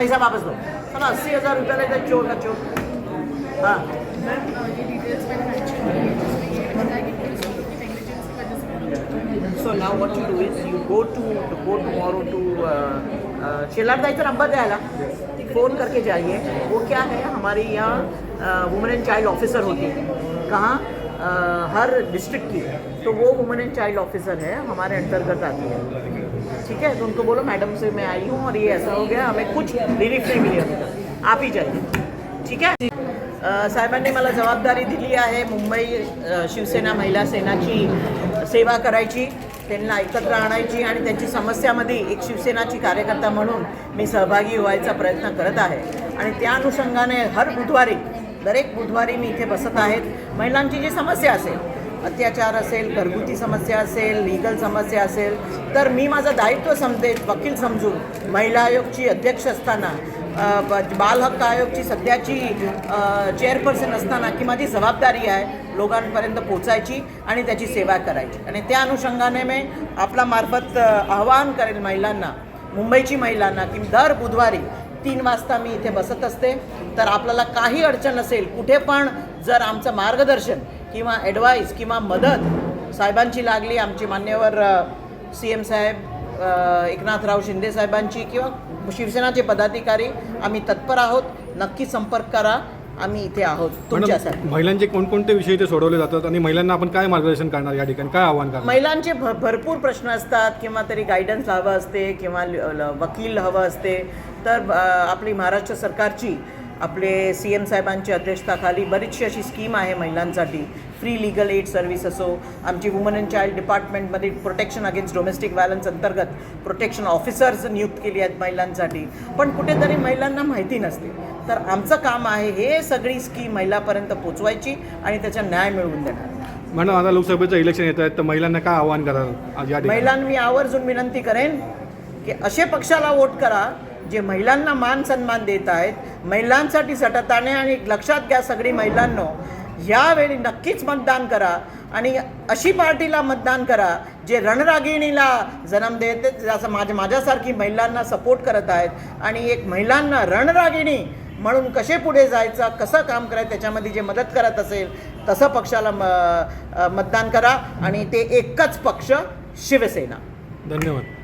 पैसा वापस दो। चला अस्सी हजार रुपया लेते हैं चोर का चोर। हाँ। ये डिटेल्स मैंने मेंशन की है उसमें ये बताया कि पुलिस लोगों की नेग्लिजेंस की वजह से So now what you do is you go to go tomorrow to Shelar जायचं नंबर द्यायला फोन करके जाइए। वो क्या है हमारी यहाँ वुमेन एंड चाइल्ड ऑफिसर होती है। कहाँ? अ, हर डिस्ट्रिक्ट की। तो वो वुमेन एंड चाइल्ड ऑफिसर है हमारे अंतर्गत आती है। ठीक है? तो उनको बोलो मैडम से मैं आई हूँ और ये ऐसा हो गया हमें कुछ रिलीफ नहीं मिली अभी तक। आप ही जाइए। ठीक आहे साहेबांनी मला जबाबदारी दिली आहे मुंबई शिवसेना महिला सेनाची सेवा करायची त्यांना एकत्र आणायची आणि त्यांची समस्यामध्ये एक शिवसेनाची कार्यकर्ता म्हणून मी सहभागी व्हायचा प्रयत्न करत आहे. आणि त्या अनुषंगाने हर बुधवारी दरेक बुधवारी मी इथे बसत आहेत महिलांची जी समस्या असेल अत्याचार असेल घरगुती समस्या असेल लिगल समस्या असेल तर मी माझं दायित्व समजेल वकील समजून. महिला आयोगची अध्यक्ष असताना अ, बाल हक्क आयोगची सध्याची चेअरपर्सन असताना की माझी जबाबदारी आहे लोकांपर्यंत पोचायची आणि त्याची सेवा करायची. आणि त्या अनुषंगाने मी आपला मार्फत आवाहन करेल महिलांना मुंबईची महिलांना की दर बुधवारी तीन वाजता मी इथे बसत असते. तर आपल्याला काही अडचण असेल कुठे पण जर आमचं मार्गदर्शन किंवा ॲडवाईस किंवा मदत साहेबांची लागली आमचे मान्यवर सी एम साहेब एकनाथराव शिंदे साहेबांची किंवा शिवसेनाचे पदाधिकारी आम्ही तत्पर आहोत. नक्की संपर्क करा. आम्ही इथे आहोत. तुमच्यासाठी. महिलांचे कोणकोणते विषय ते सोडवले जातात आणि महिलांना आपण काय मार्गदर्शन करणार या ठिकाणी? काय आव्हान करणार? महिलांचे भ भरपूर प्रश्न असतात किंवा तरी गायडन्स हवं असते किंवा वकील हवं असते. तर आपली महाराष्ट्र सरकारची आपले सी एम साहेबांच्या अध्यक्षताखाली बरीचशी अशी स्कीम आहे महिलांसाठी. फ्री लिगल एड सर्व्हिस असो आमची वुमन अँड चाइल्ड डिपार्टमेंटमध्ये प्रोटेक्शन अगेन्स्ट डोमेस्टिक व्हायलन्स अंतर्गत प्रोटेक्शन ऑफिसर्स नियुक्त केली आहेत महिलांसाठी. पण कुठेतरी महिलांना माहिती नसते. तर आमचं काम आहे हे सगळी स्कीम महिलापर्यंत पोचवायची आणि त्याचा न्याय मिळवून देणार. मॅडम आता लोकसभेचं इलेक्शन येत आहेत तर महिलांना काय आव्हान ठिकाणी? महिलांना मी आवर्जून विनंती करेन की असे पक्षाला वोट करा जे महिलांना मान सन्मान देत आहेत महिलांसाठी सटताने आणि लक्षात घ्या सगळी महिलांनो यावेळी नक्कीच मतदान करा आणि अशी पार्टीला मतदान करा जे रणरागिणीला जन्म देते जसं माझ्या माझ्यासारखी महिलांना सपोर्ट करत आहेत आणि एक महिलांना रणरागिणी म्हणून कसे पुढे जायचं कसं काम करायचं त्याच्यामध्ये जे मदत करत असेल तसं पक्षाला म मतदान करा आणि ते एकच पक्ष शिवसेना. धन्यवाद.